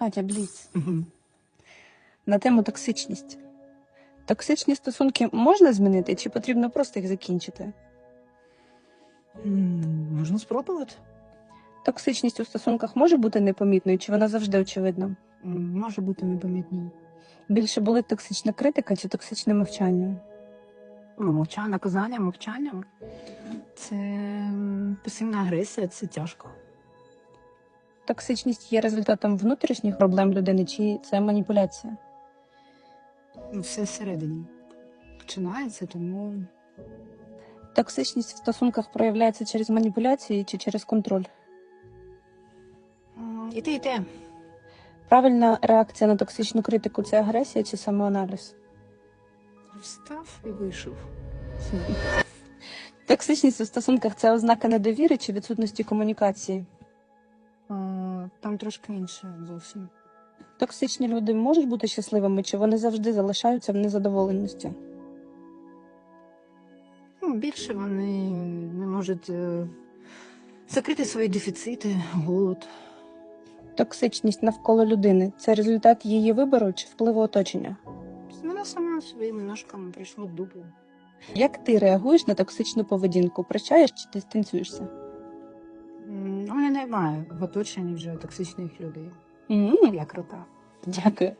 Катя, бліц. На тему токсичність. Токсичні стосунки можна змінити, чи потрібно просто їх закінчити? М, Можна спробувати. Токсичність у стосунках може бути непомітною, чи вона завжди очевидна? М, Може бути непомітною. Більше болить токсична критика чи токсичне мовчання? Ну, Мовчання, наказання, мовчання. Це м, пасивна агресія, це тяжко. Токсичність є результатом внутрішніх проблем людини, чи це маніпуляція? Ну, Все всередині починається, тому Токсичність в стосунках проявляється через маніпуляції чи через контроль? і те, і те. Правильна реакція на токсичну критику це агресія чи самоаналіз? Встав і вийшов. Токсичність у стосунках це ознака недовіри чи відсутності комунікації? Там трошки інше зовсім. Токсичні люди можуть бути щасливими, чи вони завжди залишаються в незадоволеності? Ну, більше вони не можуть е, закрити свої дефіцити, голод. Токсичність навколо людини це результат її вибору чи впливу оточення? Вона сама своїми ножками прийшла в дупу. Як ти реагуєш на токсичну поведінку? Прощаєш чи дистанціюєшся? Немає в оточенні вже токсичних людей. М, Я крута. Дякую.